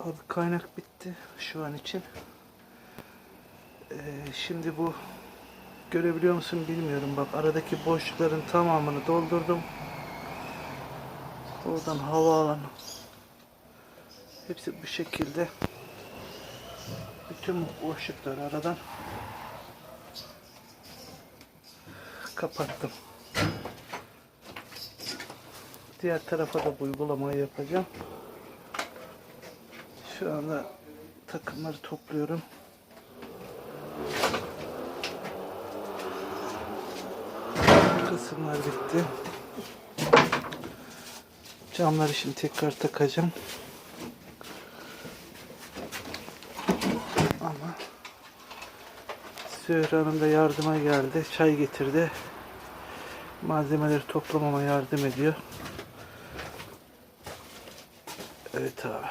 Abi kaynak bitti şu an için. Ee, şimdi bu görebiliyor musun bilmiyorum. Bak aradaki boşlukların tamamını doldurdum. Oradan hava alan. Hepsi bu şekilde. Bütün boşlukları aradan kapattım. Diğer tarafa da uygulamayı yapacağım. Şu anda takımları topluyorum. Kısımlar bitti. Camları şimdi tekrar takacağım. Ama Zühre Hanım da yardıma geldi. Çay getirdi. Malzemeleri toplamama yardım ediyor. Evet abi.